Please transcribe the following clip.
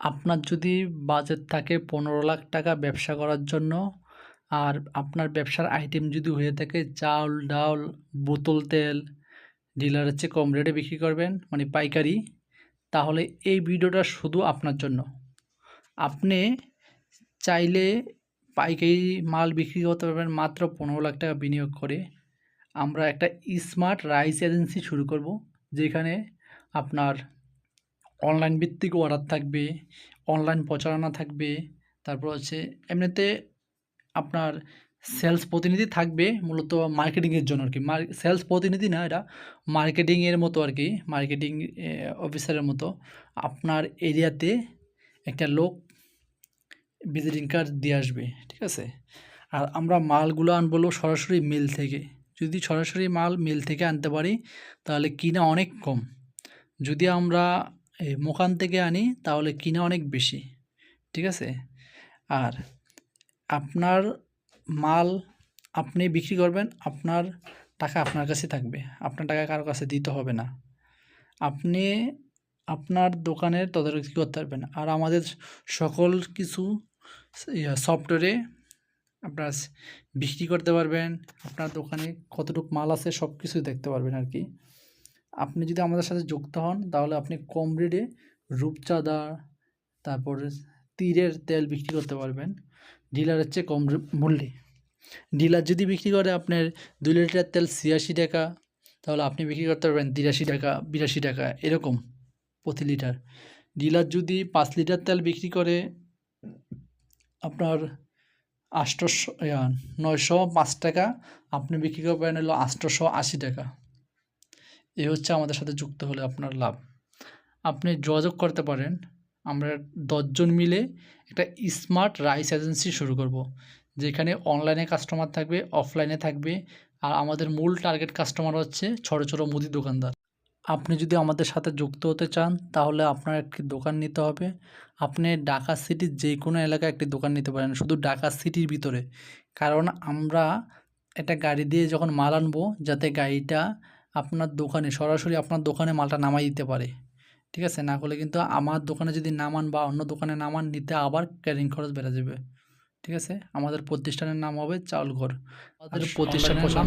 আপনার যদি বাজেট থাকে পনেরো লাখ টাকা ব্যবসা করার জন্য, আর আপনার ব্যবসার আইটেম যদি হয়ে থাকে চাল, ডাল, বোতল তেল, ডিলারের চেয়ে কম রেটে বিক্রি করবেন মানে পাইকারি, তাহলে এই ভিডিওটা শুধু আপনার জন্য। আপনি চাইলে পাইকারি মাল বিক্রি করতে পারবেন মাত্র পনেরো লাখ টাকা বিনিয়োগ করে। আমরা একটা স্মার্ট রাইস এজেন্সি শুরু করব, যেখানে আপনার অনলাইন ভিত্তিক অর্ডার থাকবে অনলাইন প্রচারণা থাকবে, তারপর হচ্ছে এমনিতে আপনার সেলস প্রতিনিধি থাকবে মূলত মার্কেটিংয়ের জন্য আর কি সেলস প্রতিনিধি না এটা মার্কেটিংয়ের মতো আর কি মার্কেটিং অফিসারের মতো। আপনার এরিয়াতে একটা লোক ভিজিটিং কার্ড দিয়ে আসবে, ঠিক আছে? আর আমরা মালগুলো আনব সরাসরি মিল থেকে। যদি সরাসরি মাল মিল থেকে আনতে পারি, তাহলে কিনা অনেক কম। যদি আমরা এই মোকান থেকে আনি, তাহলে কিনা অনেক বেশি, ঠিক আছে? আর আপনার মাল আপনি বিক্রি করবেন, আপনার টাকা আপনার কাছে থাকবে, আপনার টাকা কারও কাছে দিতে হবে না। আপনি আপনার দোকানের তদারকি করতে পারবেন। আর আমাদের সকল কিছু সফটওয়্যারে আপনার বিক্রি করতে পারবেন, আপনার দোকানে কতটুকু মাল আছে সব কিছুই দেখতে পারবেন আর কি। আপনি যদি আমাদের সাথে যুক্ত হন, তাহলে আপনি কম রেটে রূপচাঁদা, তারপর তীরের তেল বিক্রি করতে পারবেন। ডিলারের চেয়ে কম মূল্যে। ডিলার যদি বিক্রি করে আপনার দুই লিটার তেল ছিয়াশি টাকা, তাহলে আপনি বিক্রি করতে পারবেন তিরাশি টাকা, বিরাশি টাকা, এরকম প্রতি লিটার। ডিলার যদি পাঁচ লিটার তেল বিক্রি করে, আপনার আষ্টশো নয়শো পাঁচ টাকা, আপনি বিক্রি করবেন হলো আষ্টশো আশি টাকা। এ হচ্ছে আমাদের সাথে যুক্ত হলে আপনার লাভ। আপনি যোগাযোগ করতে পারেন, আমরা দশজন মিলে একটা স্মার্ট রাইস এজেন্সি শুরু করব, যেখানে অনলাইনে কাস্টমার থাকবে, অফলাইনে থাকবে, আর আমাদের মূল টার্গেট কাস্টমার হচ্ছে ছোটো ছোটো মুদি দোকানদার। আপনি যদি আমাদের সাথে যুক্ত হতে চান, তাহলে আপনার একটি দোকান নিতে হবে। আপনি ঢাকা সিটির যে কোনো এলাকায় একটি দোকান নিতে পারেন, শুধু ঢাকা সিটির ভিতরে। কারণ আমরা একটা গাড়ি দিয়ে যখন মাল আনব, যাতে গাড়িটা আপনার দোকানে সরাসরি আপনার দোকানে মালটা নামাই দিতে পারে। ঠিক আছে? না করলে কিন্তু আমার দোকানে যদি নামান বা অন্য দোকানে নামান নিতে আবার ক্যারিং খরচ বেড়ে যাবে। ঠিক আছে? আমাদের প্রতিষ্ঠানের নাম হবে চাউল ঘর আমাদের প্রতিষ্ঠানের নাম